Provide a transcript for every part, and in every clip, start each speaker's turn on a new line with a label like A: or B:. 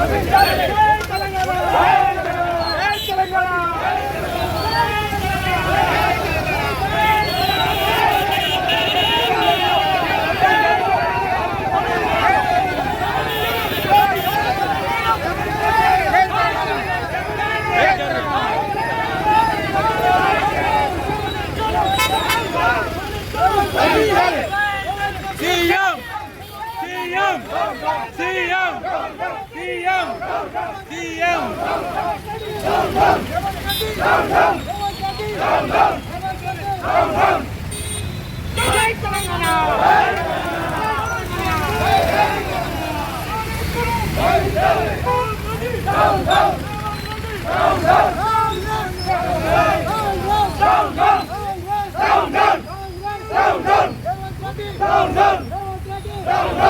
A: పంపించాలి Down, down!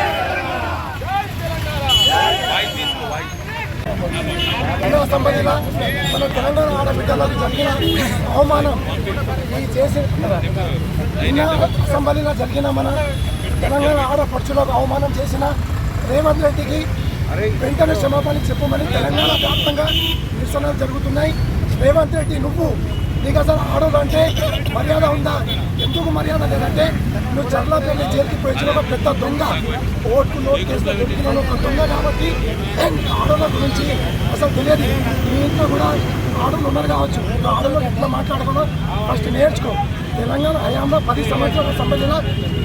B: ఎన్నో సంబంధించిన మన తెలంగాణ ఆడబిడ్డలకు జరిగిన అవమానం ఈ చేసిన నిన్న అసెంబ్లీలో జరిగిన మన తెలంగాణ ఆడపడుచులకు అవమానం చేసిన రేవంత్ రెడ్డికి వెంటనే క్షమాపణ చెప్పమని తెలంగాణ వ్యాప్తంగా నిరసనలు జరుగుతున్నాయి. రేవంత్ రెడ్డి నువ్వు నీకు అసలు ఆడదు మర్యాద ఉందా? ఎందుకు మర్యాద లేదంటే నువ్వు చర్లపల్లి జైలుకి పోయించిన ఒక పెద్ద దొంగ. ఓట్లు నోట్ చేసిన దొరికిన ఒక దొంగ కాబట్టి ఆడల గురించి అసలు తెలియదు. మీ ఇంట్లో కూడా ఆడలు ఉన్నారు కావచ్చు. ఆడోళ్ళు ఎట్లా మాట్లాడకుండా ఫస్ట్ నేర్చుకో. తెలంగాణ హయాంలో పది సంవత్సరాల సంబంధించిన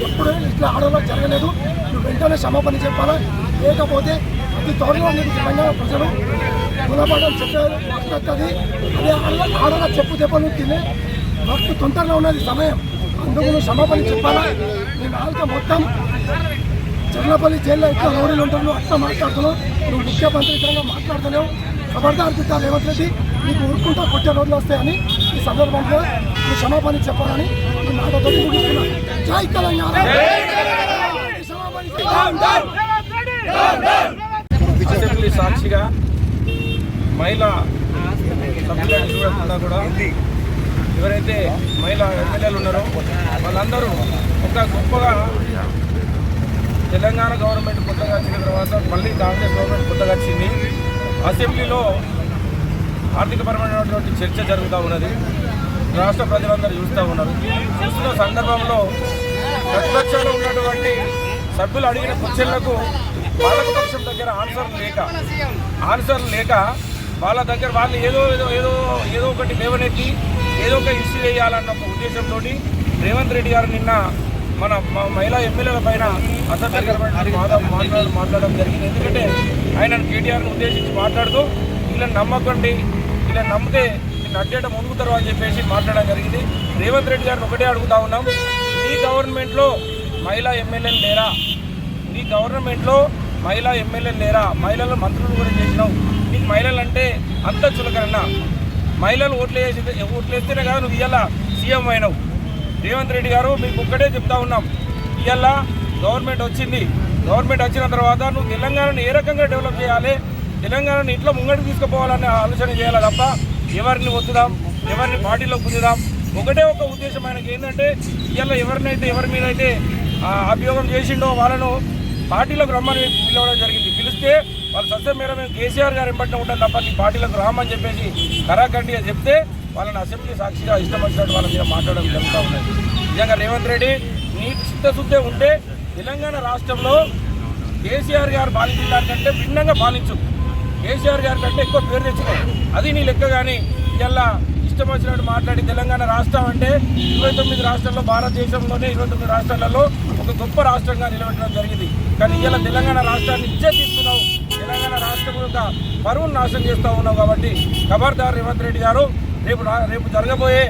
B: ఎప్పుడు ఇట్లా ఆడలో జరగలేదు. నువ్వు వెంటనే క్షమాపణ చెప్పాలా? లేకపోతే అతి త్వరలో నీకు తెలంగాణ ప్రజలు గుణపాఠం చెప్పారు వస్తుంది అదే ఆడ- చెప్పు చెప్పను తినే. వస్తు తొందరలో ఉన్నది సమయం. అందుకు నువ్వు క్షమాపణ చెప్పాలా? నీ నాలుక మొత్తం చర్లపల్లి జైల్లో ఎట్లా రౌడీలు ఉంటారు నువ్వు అట్లా మాట్లాడుతున్నావు. నువ్వు ముఖ్యమంత్రి విధంగా మాట్లాడుతున్నావు ఖబర్దార్ బిడ్డ రేవంత్ రెడ్డి నీకు ఊరుకుంటా కొట్టే రోజులు వస్తాయని ఈ సందర్భంలో నువ్వు క్షమాపణ చెప్పాలని ఈ మాటతో ముగిస్తున్నా. జై తెలంగాణ!
C: అసెంబ్లీ సాక్షిగా. మహిళా కూడా ఎవరైతే మహిళా ఎమ్మెల్యేలు ఉన్నారో వాళ్ళందరూ ఒక గొప్పగా తెలంగాణ గవర్నమెంట్ కొత్తగా వచ్చిన తర్వాత మళ్ళీ కాంగ్రెస్ గవర్నమెంట్ కొత్తగా వచ్చింది. అసెంబ్లీలో ఆర్థికపరమైనటువంటి చర్చ జరుగుతూ ఉన్నది. రాష్ట్ర ప్రజలందరూ చూస్తూ ఉన్నారు. చూస్తున్న సందర్భంలో ప్రతిపక్షంలో ఉన్నటువంటి సభ్యులు అడిగిన క్వశ్చన్లకు పాలకపక్షం దగ్గర ఆన్సర్ లేక ఆన్సర్ లేక వాళ్ళ దగ్గర వాళ్ళు ఏదో ఏదో ఏదో ఏదో ఒకటి లేవనెత్తి ఏదో ఒక ఇష్యూ చేయాలన్న ఒక ఉద్దేశంతో రేవంత్ రెడ్డి గారు నిన్న మన మహిళా ఎమ్మెల్యేల పైన మాట్లాడడం మాట్లాడడం జరిగింది. ఎందుకంటే ఆయన కేటీఆర్ను ఉద్దేశించి మాట్లాడుతూ వీళ్ళని నమ్మకండి వీళ్ళని నమ్మితే నేను అడ్డేట మునుగుతారు అని చెప్పేసి మాట్లాడడం జరిగింది. రేవంత్ రెడ్డి గారిని ఒకటే అడుగుతా ఉన్నాం. ఈ గవర్నమెంట్లో మహిళా ఎమ్మెల్యేలు లేరా? నీ గవర్నమెంట్లో మహిళా ఎమ్మెల్యేలు లేరా? మహిళలు మంత్రులు కూడా చేసినావు నీకు మహిళలు అంటే అంత చులకరన్నా మహిళలు ఓట్లు వేసి ఓట్లు వేస్తేనే కాదు నువ్వు ఇవాళ సీఎం అయినావు. రేవంత్ రెడ్డి గారు మీకు ఒక్కటే చెప్తా ఉన్నాం. ఇవాళ గవర్నమెంట్ వచ్చింది. గవర్నమెంట్ వచ్చిన తర్వాత నువ్వు తెలంగాణను ఏ రకంగా డెవలప్ చేయాలి? తెలంగాణను ఇట్లా ముంగడికి తీసుకుపోవాలనే ఆలోచన చేయాలి తప్ప ఎవరిని వద్దుదాం ఎవరిని పార్టీలో పొందుదాం ఒకటే ఒక ఉద్దేశం ఆయనకి ఏంటంటే ఇవాళ ఎవరినైతే ఎవరి మీద అయితే అభియోగం చేసిండో వాళ్ళను పార్టీలోకి రమ్మని పిలవడం జరిగింది. పిలిస్తే వాళ్ళు సత్యం మేర మేము కేసీఆర్ గారు ఎంబట్టిన ఉంటాం తప్ప నీ పార్టీలకు రామని చెప్పేసి కరాఖండిగా చెప్తే వాళ్ళని అసెంబ్లీ సాక్షిగా ఇష్టం వచ్చినట్టు వాళ్ళ మీద మాట్లాడడం జరుగుతూ ఉన్నది. నిజంగా రేవంత్ రెడ్డి నీ చిత్తశుద్ధే ఉంటే తెలంగాణ రాష్ట్రంలో కేసీఆర్ గారు పాలించిన దానికంటే భిన్నంగా పాలించు. కేసీఆర్ గారి కంటే ఎక్కువ పేరు తెచ్చుకో. అది నీ లెక్క కానీ ఇలా ఇష్టం వచ్చినట్టు మాట్లాడి తెలంగాణ రాష్ట్రం అంటే ఇరవై తొమ్మిది రాష్ట్రాల్లో భారతదేశంలోనే ఇరవై తొమ్మిది రాష్ట్రాలలో ఒక గొప్ప రాష్ట్రంగా నిలబెట్టడం జరిగింది. కానీ ఇలా తెలంగాణ రాష్ట్రాన్ని ఇచ్చే తీసుకున్నావు తెలంగాణ రాష్ట్రం యొక్క పరువును నాశనం చేస్తూ ఉన్నావు కాబట్టి ఖబర్దార్ రేవంత్ రెడ్డి గారు రేపు రేపు జరగబోయే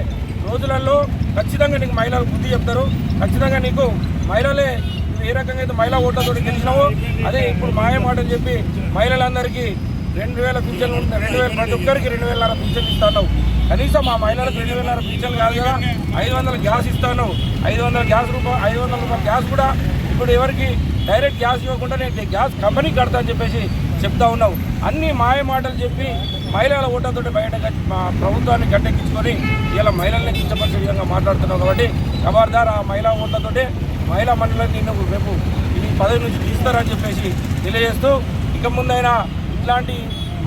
C: రోజులలో ఖచ్చితంగా నీకు మహిళలు బుద్ధి చెప్తారు. ఖచ్చితంగా నీకు మహిళలే నువ్వు ఏ రకంగా అయితే మహిళా ఓట్లతో గెలిచినావో అదే ఇప్పుడు మాయమాటని చెప్పి మహిళలందరికీ రెండు వేల పింఛన్లు రెండు వేల ప్రతి ఒక్కరికి రెండు వేల పింఛన్లు ఇస్తాను కనీసం మా మహిళలకు రెండు వేల పింఛన్లు కాదు కదా ఐదు వందల గ్యాస్ ఇస్తాను. ఐదు వందల గ్యాస్ రూపాయలు ఐదు వందల రూపాయల గ్యాస్ కూడా ఇప్పుడు ఎవరికి డైరెక్ట్ గ్యాస్ ఇవ్వకుండా నేను గ్యాస్ కంపెనీ కడతా అని చెప్పేసి చెప్తా ఉన్నావు. అన్ని మాయ మాటలు చెప్పి మహిళల ఓట్లతో బయట మా ప్రభుత్వాన్ని గట్టెక్కించుకొని ఇలా మహిళల్ని కించపరిచే విధంగా మాట్లాడుతున్నావు కాబట్టి ఖబర్దార్ ఆ మహిళా ఓట్లతోటే మహిళా మండలం నిన్ను రేపు ఈ పదవి నుంచి తీస్తారని చెప్పేసి తెలియజేస్తూ ఇక ముందైనా ఇట్లాంటి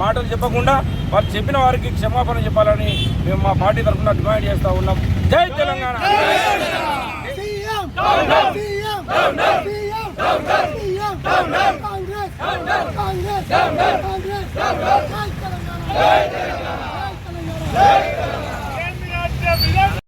B: మాటలు చెప్పకుండా వాళ్ళు చెప్పిన వారికి క్షమాపణ చెప్పాలని మేము మా పార్టీ తరఫున డిమాండ్ చేస్తూ ఉన్నాం. జై తెలంగాణ.